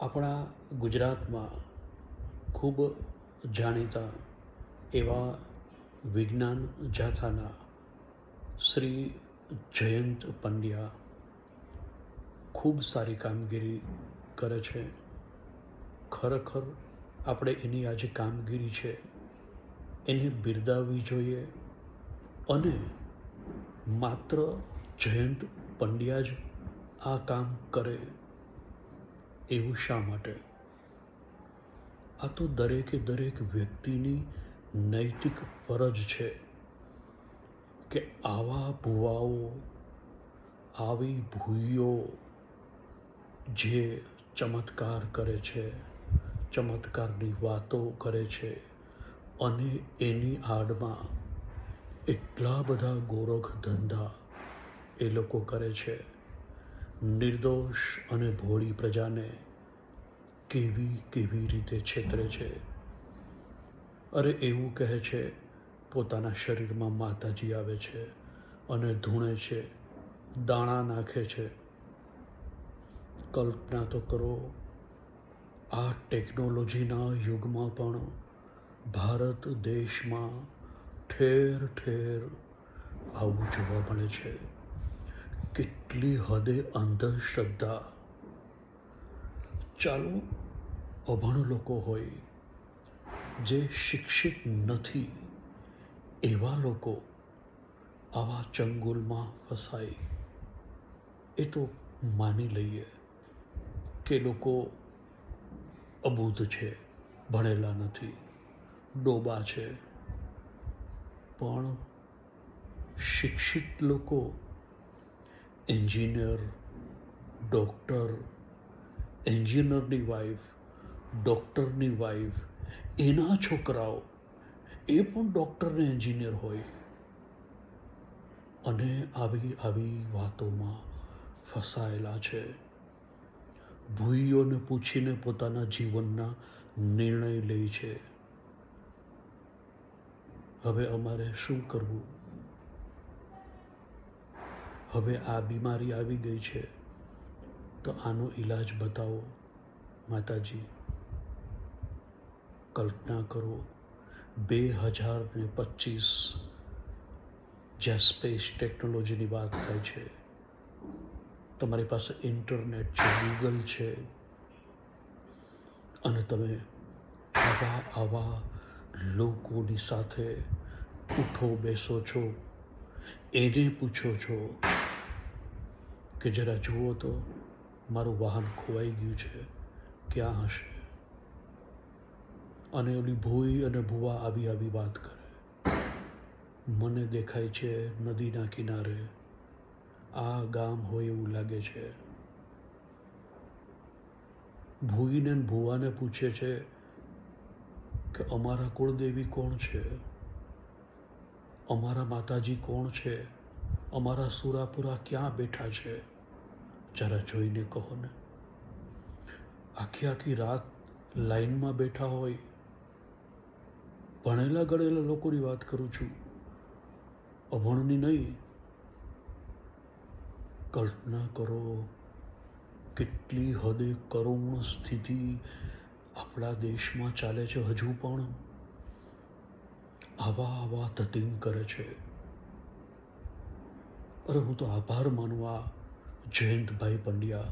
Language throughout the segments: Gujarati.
આપણા ગુજરાતમાં ખૂબ જાણીતા એવા વિજ્ઞાન જાથાના શ્રી જયંત પંડ્યા ખૂબ સારી કામગીરી કરે છે. ખરેખર આપણે એની આ જે કામગીરી છે, એને બિરદાવવી જોઈએ અને માત્ર જયંત પંડ્યા જ આ કામ કરે એવું શા માટે? આ તો દરેકે દરેક વ્યક્તિની નૈતિક ફરજ છે કે આવા ભૂવાઓ આવી ભૂઈઓ જે ચમત્કાર કરે છે, ચમત્કારની વાતો કરે છે, અને એની આડમાં એટલા બધા ગોરખ ધંધા એ લોકો કરે છે, નિર્દોષ અને ભોળી પ્રજાને કેવી કેવી રીતે છેતરે છે? અરે એવું કહે છે, પોતાના શરીરમાં માતાજી આવે છે અને ધૂણે છે, દાણા નાખે છે. કલ્પના તો કરો, આ ટેકનોલોજીના યુગમાં પણ ભારત દેશમાં ઠેર ઠેર આવું જોવા મળે છે. કેટલી હદે અંધશ્રદ્ધા ચાલો અભણ લોકો હોય જે શિક્ષિત નથી, એવા લોકો આવા ચંગુલમાં ફસાય. એ તો માની લઈએ કે લોકો અબૂધ છે, ભણેલા નથી, ડોબા છે. પણ શિક્ષિત લોકો, એન્જિનિયર, ડૉક્ટર એન્જિનિયરની વાઈફ, ડૉક્ટરની વાઈફ, એના છોકરાઓ, એ પણ ડૉક્ટર ને એન્જિનિયર હોય. અને આવી આવી વાતોમાં ફસાયેલા છે. ભૂઈઓને પૂછીને પોતાના જીવનના નિર્ણય લે છે. હવે અમારે શું કરવું? હવે આ બીમારી આવી ગઈ છે. તો આનો ઈલાજ બતાવો, માતાજી. કલ્પના કરો, બે હજાર ને પચીસ જ્યાં સ્પેસ ટેકનોલોજીની વાત થાય છે, તમારી પાસે ઇન્ટરનેટ છે, ગૂગલ છે, અને તમે આવા આવા લોકોની સાથે ઉઠો, બેસો છો. એને પૂછો છો કે જરા જુઓ તો મારું વાહન ખોવાઈ ગયું છે. ક્યાં હશે? અને ઓલી ભૂઈ અને ભૂવા આવી આવી વાત કરે. મને દેખાય છે નદીના કિનારે. આ ગામ હોય એવું લાગે છે. ભૂઈને ભુવાને પૂછે છે કે અમારા કુળદેવી કોણ છે? અમારા માતાજી કોણ છે? અમારા સુરાપુરા ક્યાં બેઠા છે? જરા જોઈને કહો ને. આખી આખી રાત લાઈનમાં બેઠા હોય. ભણેલા ગણેલા લોકોની વાત કરું છું. અભણની નહીં. કલ્પના કરો કેટલી હદે કરુણ સ્થિતિ આપણા દેશમાં ચાલે છે હજુ પણ. આવા આવા તતિંગ કરે છે. અરે હું તો આભાર માનું આ જયંતભાઈ પંડ્યા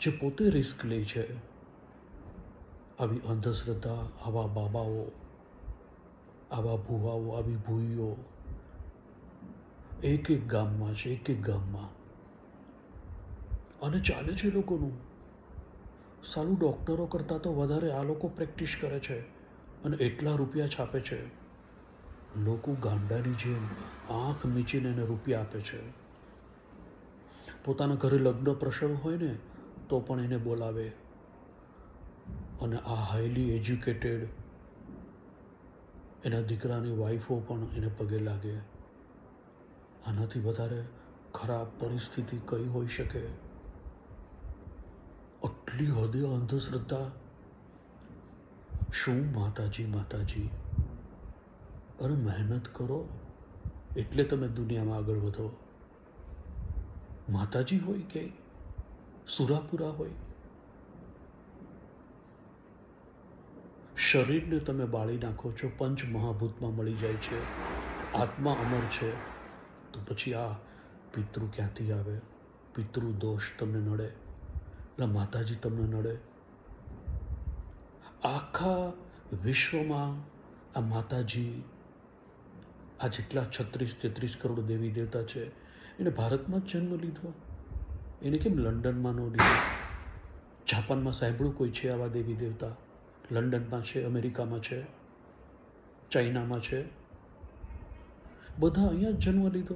જે પોતે રિસ્ક લે છે. આવી અંધશ્રદ્ધા, આવા બાબાઓ, આવા ભુવાઓ, આવી ભૂઈઓ એક એક ગામમાં છે, એક એક ગામમાં. અને ચાલે છે લોકોનું. સારું ડૉક્ટરો કરતાં તો વધારે આ લોકો પ્રેક્ટિસ કરે છે અને એટલા રૂપિયા છાપે છે. લોકો ગાંડાની જેમ આંખ મીચીને એને રૂપિયા આપે છે. પોતાના ઘરે લગ્ન પ્રસંગ હોય ને, તો પણ એને બોલાવે. અને આ હાઈલી એજ્યુકેટેડ એના દીકરાની વાઈફો પણ એને પગે લાગે. આનાથી વધારે ખરાબ પરિસ્થિતિ કઈ હોઈ શકે? આટલી હદે અંધશ્રદ્ધા? શું માતાજી માતાજી? અરે મહેનત કરો, એટલે તમે દુનિયામાં આગળ વધો. માતાજી હોય કે સુરાપુરા હોય? શરીરને તમે બાળી નાખો છો, પંચ મહાભૂતમાં મળી જાય છે, આત્મા અમર છે, તો પછી આ પિતૃ ક્યાંથી આવે? પિતૃ દોષ તમને નડે, એટલે માતાજી તમને નડે. આખા વિશ્વમાં આ માતાજી આ જેટલા છત્રીસ તેત્રીસ કરોડ દેવી દેવતા છે એને ભારતમાં જ જન્મ લીધો. એને કેમ લંડનમાં ન લીધો? જાપાનમાં સાંભળ્યું કોઈ છે આવા દેવી દેવતા? લંડનમાં છે, અમેરિકામાં છે, ચાઇનામાં છે? બધા અહીંયા જ જન્મ લીધો.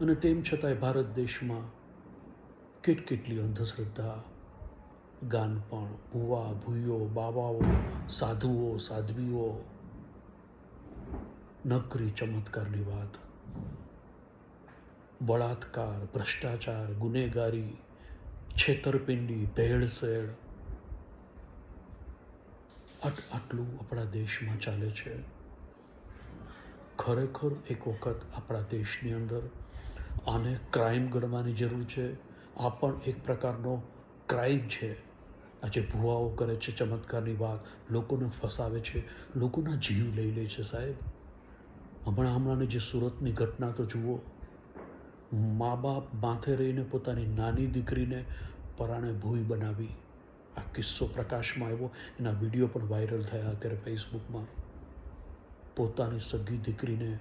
અને તેમ છતાંય ભારત દેશમાં કેટ કેટલી અંધશ્રદ્ધા. ગાનપણ ભૂવા ભૂયો બાવાઓ, સાધુઓ, સાધ્વીઓ. નકરી ચમત્કારની વાત. બળાત્કાર, ભ્રષ્ટાચાર, ગુનેગારી, છેતરપિંડી, ભેળસેળ આટ આટલું આપણા દેશમાં ચાલે છે. ખરેખર એક વખત આપણા દેશની અંદર આને ક્રાઇમ ગણવાની જરૂર છે. આ પણ એક પ્રકારનો ક્રાઇમ છે. આજે ભુવાઓ કરે છે, ચમત્કારની વાત, લોકોને ફસાવે છે, લોકોના જીવ લઈ લે છે સાહેબ. હમણાં હમણાંની જે સુરતની ઘટના તો જુઓ મા બાપ માથે રહીને પોતાની નાની દીકરીને પરાણે ભૂઈ બનાવી. આ કિસ્સો પ્રકાશમાં આવ્યો. એના વીડિયો પણ વાયરલ થયા અત્યારે ફેસબુકમાં. પોતાની સગી દીકરીને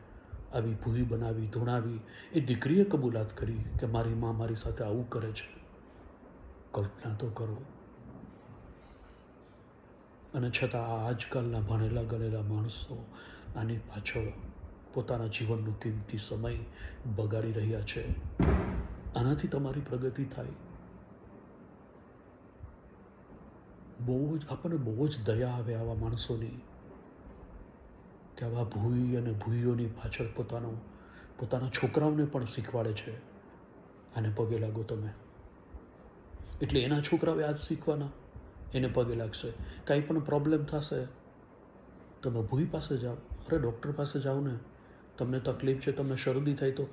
આવી ભૂઈ બનાવી, ધૂણાવી. એ દીકરીએ કબૂલાત કરી કે મારી મા મારી સાથે આવું કરે છે. કલ્પના તો કરો. અને છતાં આજકાલના ભણેલા ગણેલા માણસો આની પાછળ પોતાના જીવનનો કિંમતી સમય બગાડી રહ્યા છે. આનાથી તમારી પ્રગતિ થાય. બહુ જ, આપણને બહુ જ દયા આવે આવા માણસોની કે આવા ભૂઈ અને ભૂઈઓની પાછળ પોતાનો, પોતાના છોકરાઓને પણ શીખવાડે છે. આને પગે લાગો તમે. એટલે એના છોકરાઓએ આજ શીખવાના. એને પગે લાગશે. કાંઈ પણ પ્રોબ્લેમ થશે. તમે ભૂઈ પાસે જાઓ. અરે ડૉક્ટર પાસે જાઓ ને. તમને તકલીફ છે, તમને શરદી થાય તો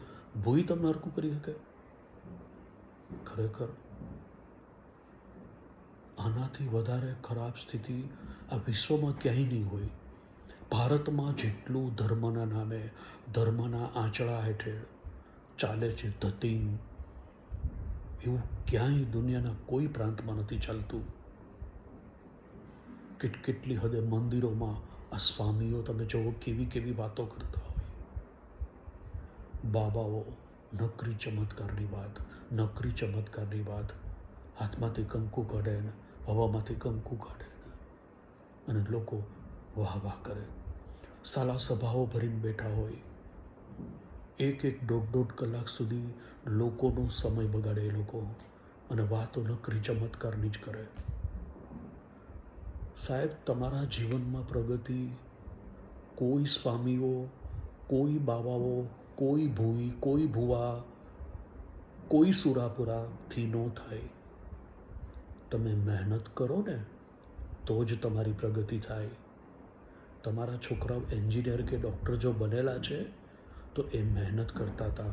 ભૂઈ તમને હરકું કરી શકે? ખરેખર? આનાથી વધારે ખરાબ સ્થિતિ આ વિશ્વમાં ક્યાંય નહીં હોય. ભારતમાં જેટલું ધર્મના નામે, ધર્મના આંચળા હેઠળ ચાલે છે ધતિંગ એવું ક્યાંય દુનિયાના કોઈ પ્રાંતમાં નથી ચાલતું. કેટકેટલી હદે મંદિરોમાં આ સ્વામીઓ તમે જુઓ કેવી કેવી વાતો કરતા. બાબાઓ, નકરી ચમત્કારની વાત, નકરી ચમત્કારની વાત. હાથમાંથી કંકુ કાઢે ને હવામાંથી કંકુ કાઢે ને. અને લોકો વાહ વાહ કરે. સાલા સભાઓ ભરીને બેઠા હોય. એક એક દોઢ દોઢ કલાક સુધી લોકોનો સમય બગાડે એ લોકો. અને વાતો નકરી ચમત્કારની જ કરે. સાહેબ, તમારા જીવનમાં પ્રગતિ કોઈ સ્વામીઓ, કોઈ બાવાઓ કોઈ ભૂઈ, કોઈ ભૂવા, કોઈ સુરાપુરાથી ન થાય. તમે મહેનત કરો ને, તો જ તમારી પ્રગતિ થાય. તમારા છોકરાઓ એન્જિનિયર કે ડૉક્ટર જો બનેલા છે, તો એ મહેનત કરતા હતા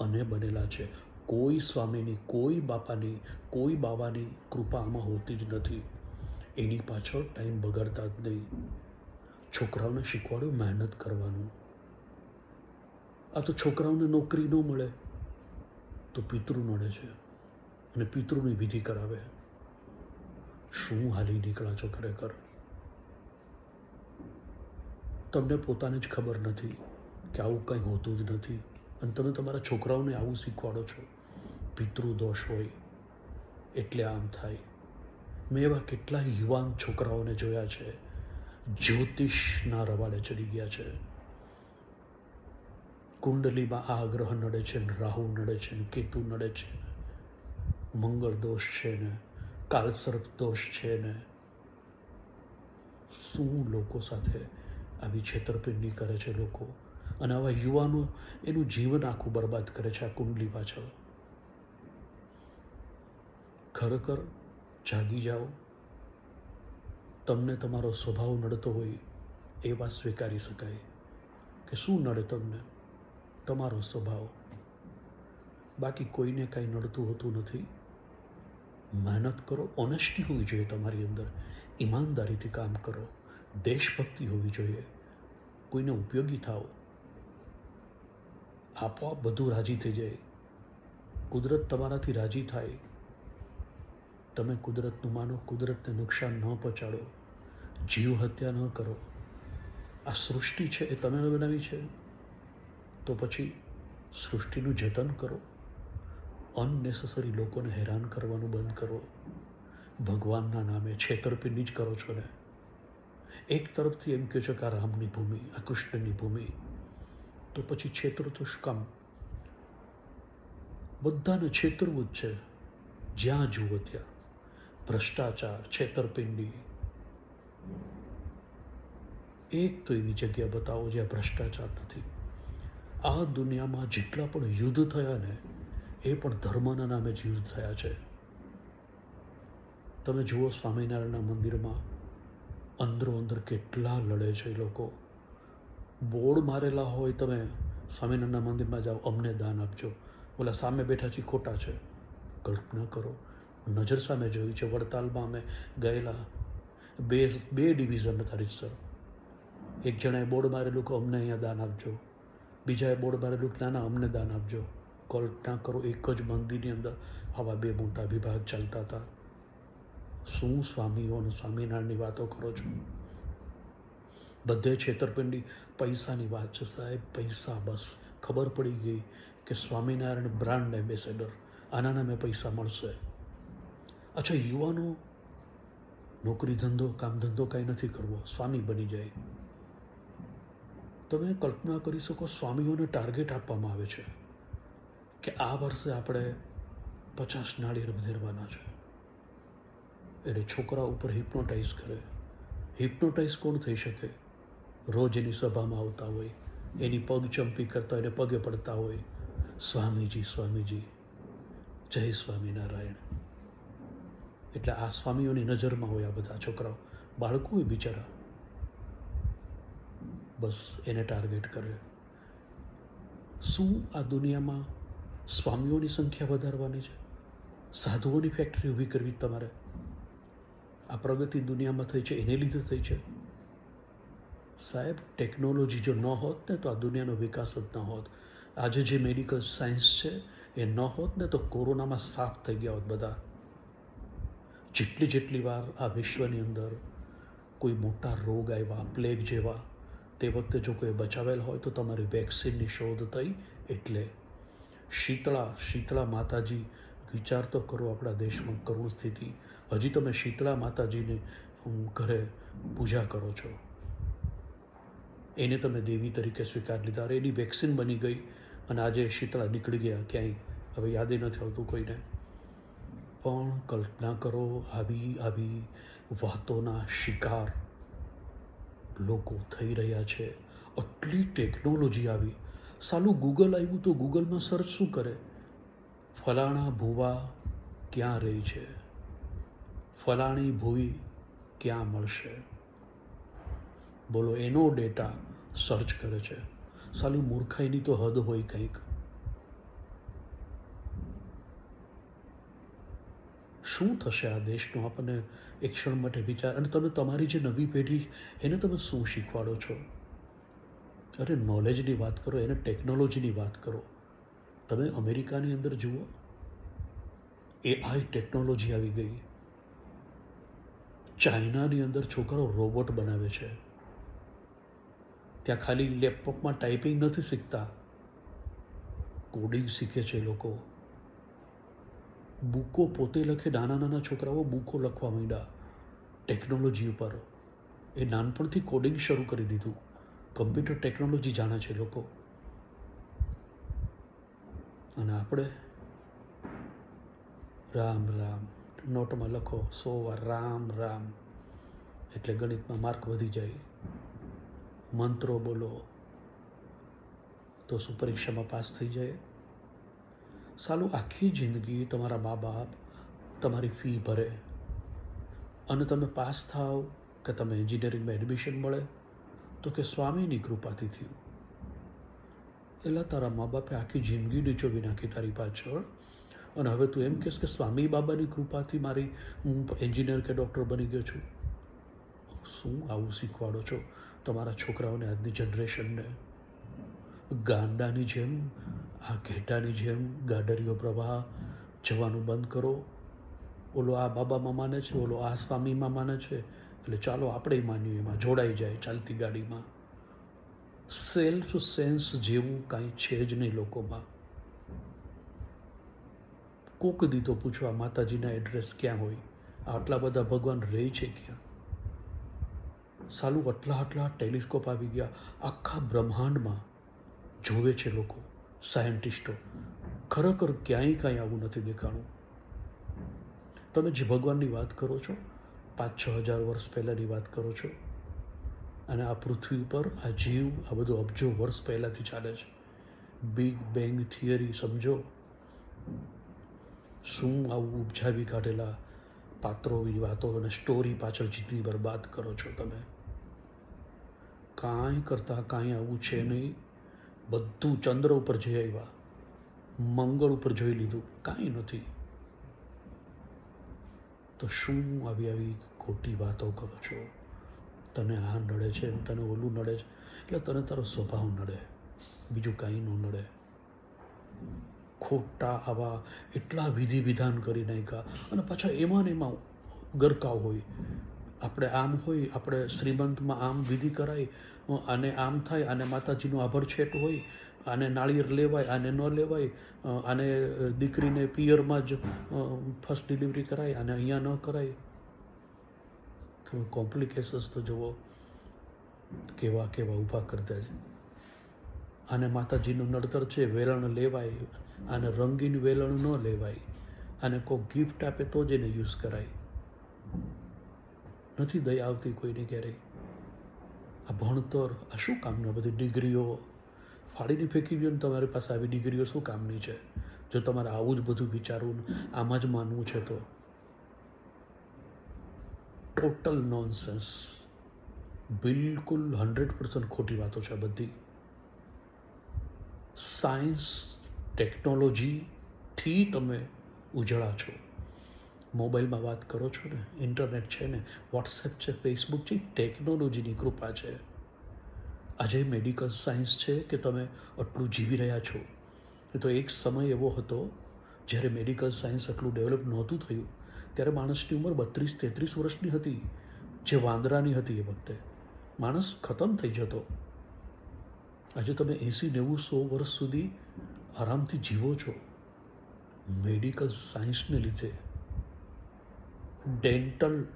અને બનેલા છે. કોઈ સ્વામીની, કોઈ બાપાની, કોઈ બાવાની કૃપા આમાં હોતી જ નથી. એની પાછળ ટાઈમ બગાડતા જ નહીં. છોકરાઓને શીખવાડ્યું મહેનત કરવાનું. આ તો છોકરાઓને નોકરી ન મળે. તો પિતૃ નડે છે અને પિતૃની વિધિ કરાવે. શું હાલી નીકળ્યા છો ખરેખર? તમને પોતાને જ ખબર નથી કે આવું કંઈ હોતું જ નથી. અને તમે તમારા છોકરાઓને આવું શીખવાડો છો. પિતૃ દોષ હોય એટલે આમ થાય. મેં એવા કેટલા યુવાન છોકરાઓને જોયા છે. જ્યોતિષના રવાડે ચડી ગયા છે. કુંડલીમાં આ ગ્રહ નડે છે ને રાહુ નડે છે ને કેતુ નડે છે ને? મંગળ દોષ છે ને? કાળસર્પ દોષ છે ને? શું લોકો સાથે આવી છેતરપિંડી કરે છે લોકો? અને આવા યુવાનો એનું જીવન આખું બરબાદ કરે છે આ કુંડલી પાછળ. ખરેખર જાગી જાઓ. તમને તમારો સ્વભાવ નડતો હોય એ વાત સ્વીકારી શકાય કે શું નડે તમને? તમારો સ્વભાવ. બાકી કોઈને કાંઈ નડતું હોતું નથી. મહેનત કરો ઓનેસ્ટી હોવી જોઈએ તમારી અંદર. ઈમાનદારીથી કામ કરો. દેશભક્તિ હોવી જોઈએ. કોઈને ઉપયોગી થાઓ. આપોઆપ બધું રાજી થઈ જાય. કુદરત તમારાથી રાજી થાય. તમે કુદરતનું માનો, કુદરતને નુકસાન ન પહોંચાડો. જીવ હત્યા ન કરો. આ સૃષ્ટિ છે એ તમે બનાવી છે. તો પછી સૃષ્ટિનું જતન કરો. અનનેસેસરી લોકોને હેરાન કરવાનું બંધ કરો. ભગવાનના નામે છેતરપિંડી જ કરો છો ને? એક તરફથી એમ કહો છો કે આ રામની ભૂમિ, આ કૃષ્ણની ભૂમિ. તો પછી છેતરો તો શું કામ? બધાને છેતરવું જ છે. જ્યાં જુઓ ત્યાં. ભ્રષ્ટાચાર, છેતરપિંડી. એક તો એવી જગ્યા બતાવો જ્યાં ભ્રષ્ટાચાર નથી. આ દુનિયામાં જેટલા પણ યુદ્ધ થયા ને, એ પણ ધર્મના નામે જ યુદ્ધ થયા છે. તમે જુઓ સ્વામિનારાયણના મંદિરમાં અંદરો અંદર કેટલા લડે છે એ લોકો. બોર્ડ મારેલા હોય તમે સ્વામિનારાયણના મંદિરમાં જાઓ, અમને દાન આપજો. ઓલા સામે બેઠા છે ખોટા છે. કલ્પના કરો, નજર સામે જોયું છે, વડતાલમાં અમે ગયેલા. બે બે ડિવિઝન હતા, રીતસર. એક જણાએ બોર્ડ મારેલું કે અમને અહીંયા દાન આપજો. બીજાએ બોર્ડ મારેલું કે ના ના અમને દાન આપજો. કલ્પના કરો, એક જ મંદિરની અંદર આવા બે મોટા વિભાગ ચાલતા હતા. શું સ્વામીઓ અને સ્વામિનારાયણની વાતો કરો છો? બધે છેતરપિંડી. પૈસાની વાત છે સાહેબ, પૈસા બસ. ખબર પડી ગઈ કે સ્વામિનારાયણ બ્રાન્ડ એમ્બેસેડર. આના નામે પૈસા મળશે. અચ્છા, યુવાનો? નોકરી ધંધો, કામ ધંધો કાંઈ નથી કરવો. સ્વામી બની જાય. તમે કલ્પના કરી શકો સ્વામીઓને ટાર્ગેટ આપવામાં આવે છે કે આ વર્ષે આપણે પચાસ નાળિયેર વધેરવાના છે. એટલે છોકરા ઉપર હિપ્નોટાઇઝ કરે. હિપ્નોટાઇઝ કોણ થઈ શકે? રોજ એની સભામાં આવતા હોય, એની પગ ચંપી કરતા એને પગે પડતા હોય. સ્વામીજી સ્વામીજી, જય સ્વામિનારાયણ. એટલે આ સ્વામીઓની નજરમાં હોય આ બધા છોકરાઓ. બાળકો હોય બિચારા. બસ એને ટાર્ગેટ કરે શું આ દુનિયામાં સ્વામીઓની સંખ્યા વધારવાની છે? સાધુઓની ફેક્ટરી ઊભી કરવી તમારે. આ પ્રગતિ દુનિયામાં થઈ છે, એને લીધે થઈ છે. સાહેબ ટેકનોલોજી જો ન હોત ને તો આ દુનિયાનો વિકાસ જ ન હોત. આજે જે મેડિકલ સાયન્સ છે, એ ન હોત ને તો કોરોનામાં સાફ થઈ ગયા હોત બધા. જેટલી જેટલી વાર આ વિશ્વની અંદર કોઈ મોટા રોગ આવ્યા પ્લેગ જેવા તે વખતે જો કોઈ બચાવેલ હોય તો તમારી વેક્સિનની શોધ થઈ એટલે શીતળા શીતળા માતાજી વિચાર તો કરો આપણા દેશમાં કરુણ સ્થિતિ. હજી તમે શીતળા માતાજીને ઘરે પૂજા કરો છો. એને તમે દેવી તરીકે સ્વીકાર લીધા. અરે, એની વેક્સિન બની ગઈ અને આજે શીતળા નીકળી ગયા. ક્યાંય હવે યાદે નથી આવતું કોઈને. પણ કલ્પના કરો, આવી આવી વાતોના શિકાર લોકો થઈ રહ્યા છે. આટલી ટેકનોલોજી આવી. સાલું ગૂગલ આવ્યું તો ગૂગલમાં સર્ચ શું કરે? ફલાણા ભૂવા ક્યાં રહી છે? ફલાણી ભૂવી ક્યાં મળશે? બોલો, એનો ડેટા સર્ચ કરે છે. સાલું મૂર્ખાઈની તો હદ હોય કંઈક. શું થશે આ દેશનું? આપણને એક ક્ષણ માટે વિચાર. અને તમે તમારી જે નવી પેઢી, એને તમે શું શીખવાડો છો? અરે નોલેજની વાત કરો, એને ટેકનોલોજીની વાત કરો. તમે અમેરિકાની અંદર જુઓ. એ આઈ ટેકનોલોજી આવી ગઈ. ચાઇનાની અંદર છોકરાઓ રોબોટ બનાવે છે. ત્યાં ખાલી લેપટોપમાં ટાઈપિંગ નથી શીખતા. કોડિંગ શીખે છે લોકો. બુકો પોતે લખે, નાના નાના છોકરાઓ બુકો લખવા માંડ્યા. ટેકનોલોજી ઉપર. એ નાનપણથી કોડિંગ શરૂ કરી દીધું. કમ્પ્યુટર ટેકનોલોજી જાણે છે લોકો. અને આપણે રામ રામ, નોટમાં લખો, સો વાર રામ રામ. એટલે ગણિતમાં માર્ક વધી જાય. મંત્રો બોલો, તો શું પરીક્ષામાં પાસ થઈ જાય? સાલું આખી જિંદગી તમારા મા બાપ તમારી ફી ભરે અને તમે પાસ થાવ કે તમે એન્જિનિયરિંગમાં એડમિશન મળે, તો કે સ્વામીની કૃપાથી થયું. એટલે તારા મા બાપે આખી જિંદગી નીચોવી નાખી તારી પાછળ અને હવે તું એમ કહેશ કે સ્વામી બાબાની કૃપાથી મારી હું એન્જિનિયર કે ડૉક્ટર બની ગયો છું. શું આવું શીખવાડો છો તમારા છોકરાઓને આજની જનરેશનને? ગાંડાની જેમ આ ઘેટાની જેમ ગાડરીઓ પ્રવાહ જવાનું બંધ કરો. ઓલો આ બાબામાં માને છે, ઓલો આ સ્વામીમાં માને છે. એટલે ચાલો આપણે માન્યું એમાં જોડાઈ જાય ચાલતી ગાડીમાં. સેલ્ફ સેન્સ જેવું કાંઈ છે જ નહીં લોકોમાં. કોક દીધો પૂછવા, માતાજીના એડ્રેસ ક્યાં હોય? આટલા બધા ભગવાન રહે છે ક્યાં? સાલું આટલા આટલા ટેલિસ્કોપ આવી ગયા. આખા બ્રહ્માંડમાં જોવે છે લોકો. સાયન્ટિસ્ટો. ખરેખર ક્યાંય કાંઈ આવું નથી દેખાણું. તમે જે ભગવાનની વાત કરો છો પાંચ છ હજાર વર્ષ પહેલાંની વાત કરો છો, અને આ પૃથ્વી ઉપર આ જીવ, આ બધું અબજો વર્ષ પહેલાંથી ચાલે છે. બિગ બેંગ થિયરી સમજો? શું આવું ઉપજાવી કાઢેલા પાત્રોની વાતો અને સ્ટોરી પાછળ જીતની બરબાદ કરો છો તમે? કાંઈ કરતાં કાંઈ આવું છે નહીં. બધું ચંદ્ર ઉપર જઈ આવ્યા. મંગળ ઉપર જોઈ લીધું. કાંઈ નથી. તો શું આવી આવી ખોટી વાતો કરો છો? તને આ નડે છે, તને ઓલું નડે છે. એટલે તને તારો સ્વભાવ નડે. બીજું કાંઈ ન નડે. ખોટા આવા એટલા વિધિ વિધાન કરી નાખ્યા. અને પાછા એમાં ને એમાં ગરકાવ હોય. આપણે આમ હોય, આપણે શ્રીમંતમાં આમ વિધિ કરાય આને આમ થાય આને માતાજીનું આભરછેટ હોય આને નાળિયેર લેવાય આને ન લેવાય આને દીકરીને પિયરમાં જ ફર્સ્ટ ડિલિવરી કરાય, અને અહીંયા ન કરાય. થોડું કોમ્પ્લિકેશન્સ તો જુઓ, કેવા કેવા ઊભા કરતા છે. આને માતાજીનું નડતર છે, વેલણ લેવાય આને રંગીન વેલણ ન લેવાય, અને કોઈ ગિફ્ટ આપે તો જ એને યુઝ કરાય. નથી દયા આવતી કોઈને ક્યારેય. આ ભણતર, આ શું કામનું બધી ડિગ્રીઓ? ફાડીને ફેંકી દો ને તમારી પાસે આવી ડિગ્રીઓ શું કામની છે? જો તમારે આવું જ બધું વિચારવું ને આમાં જ માનવું છે તો. ટોટલ નોનસેન્સ બિલકુલ હંડ્રેડ પર્સન્ટ ખોટી વાતો છે બધી. સાયન્સ ટેકનોલોજીથી તમે ઉજળા છો. મોબાઈલમાં વાત કરો છો ને, ઇન્ટરનેટ છે ને, વોટ્સએપ છે, ફેસબુક છે ટેકનોલોજીની કૃપા છે. આજે મેડિકલ સાયન્સ છે કે તમે આટલું જીવી રહ્યા છો? એ તો એક સમય એવો હતો, જ્યારે મેડિકલ સાયન્સ આટલું ડેવલપ નહોતું થયું, ત્યારે માણસની ઉંમર બત્રીસ તેત્રીસ વર્ષની હતી, જે વાંદરાની હતી એ વખતે. માણસ ખતમ થઈ જતો. આજે તમે એંસી નેવું સો વર્ષ સુધી આરામથી જીવો છો. મેડિકલ સાયન્સને લીધે. ડેન્ટલ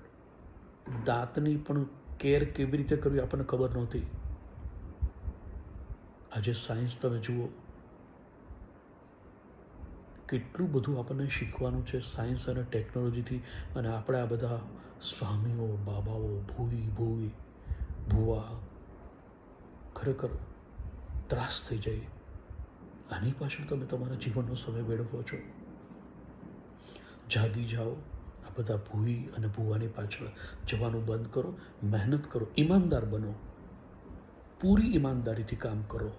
દાંતની પણ કેર કેવી રીતે કરવી આપણને ખબર નહોતી. આજે સાયન્સ તમે જુઓ. કેટલું બધું આપણને શીખવાનું છે સાયન્સ અને ટેકનોલોજીથી અને આપણે આ બધા સ્વામીઓ, બાબાઓ ભૂવી ભૂવી ભૂવા ખરેખર ત્રાસ થઈ જાય. આની પાછળ તમે તમારા જીવનનો સમય વેડવો છો. જાગી જાઓ. આ બધા ભૂવી અને ભૂવાની પાછળ જવાનું બંધ કરો, મહેનત કરો, ઈમાનદાર બનો. પૂરી ઈમાનદારીથી કામ કરો.